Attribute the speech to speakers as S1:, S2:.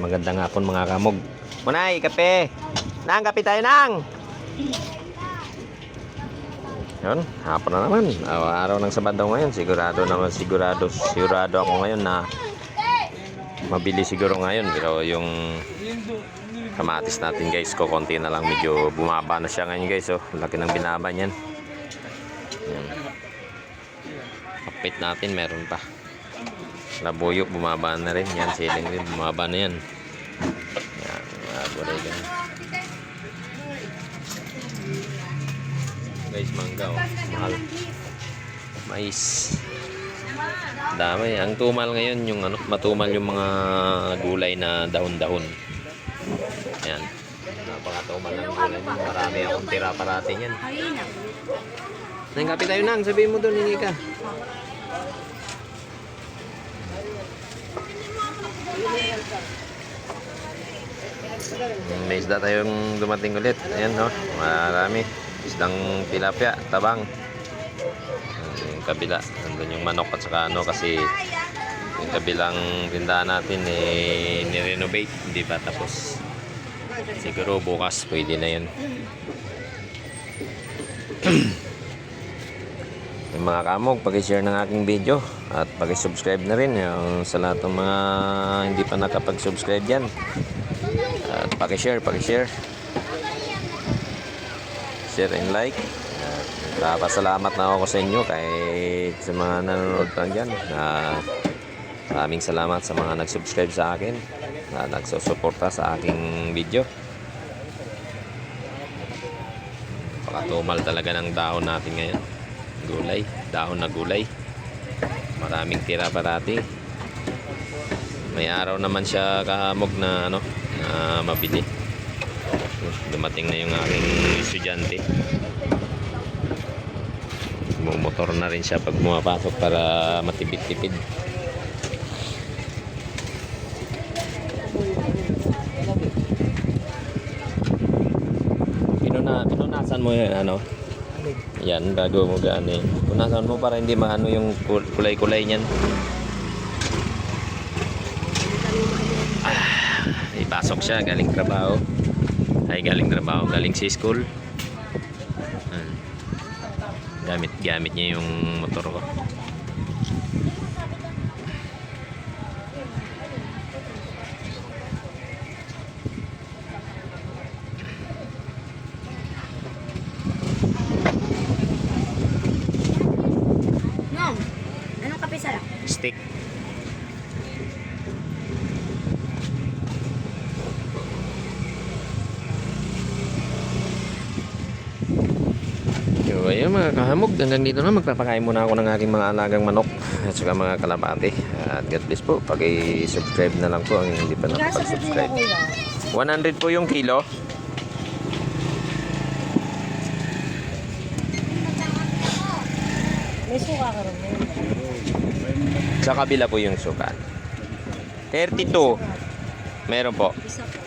S1: Magandang hapon mga kamog. Munay, kape. Nang, kape tayo nang. Yun, hapon na naman. Araw, ng Sabado ngayon. Sigurado naman, sigurado, sigurado ako ngayon na mabili siguro ngayon. Pero yung kamatis natin guys ko, konti na lang. Medyo bumaba na siya ngayon guys. Oh. Laki ng binaba niyan. Yan. Kapit natin, meron pa. Labuyo, bumaba na rin. Yan, siling rin, bumaba na yan. Yan, mga gulay ganun. Guys, mangga oh. Mahal. Mais. Dami. Ang tumal ngayon, yung ano, matumal yung mga gulay na dahon-dahon. Yan. Napakatumal ng gulay. Marami akong tira parati yan. Nang kapit tayo nang, sabihin mo doon, hingi ka. May isda tayong dumating ulit. Ayan, no? Marami. Isdang tilapia, tabang. Yung kabila, nandun yung manok at saka ano kasi yung kabilang tindahan natin eh nirenovate, hindi pa tapos. Siguro bukas pwede na yun. Yung mga kamog, pag-share ng aking video at pag-subscribe na rin yung sa lahat ng mga hindi pa nakapag-subscribe dyan. At paki-share, paki-share. Share and like. At Napasalamat na ako sa inyo kahit sa mga nanonood lang dyan. Ah, maraming salamat sa mga nag-subscribe sa akin na nagsusuporta sa aking video. Pakatumal talaga ng dahon natin ngayon. Gulay, dahon na gulay. Maraming tira parati. May araw naman siya kahamog na ano, na mabili. Dumating na yung aking estudyante. Mumotor na rin siya pag pumapasok para matipid-tipid. Pinuna, pinunasan mo yan ano? Yan, bago mo gani. Punasan mo para hindi maano yung kul- kulay-kulay niyan. Ipasok siya, galing trabaho. Ay, galing trabaho, galing si school. Hmm. Gamit, gamit niya yung motor ko. Stick. Ayun mga kahamog, hanggang dito na magpapakain muna ako ng aking mga alagang manok at saka mga kalapati. At God bless po, pag-subscribe na lang po ang hindi pa nakapag-subscribe. 100 po yung kilo.
S2: May suka ka rin.
S1: Sa kabila po yung sukat. 32. Meron po.
S2: Isa pa.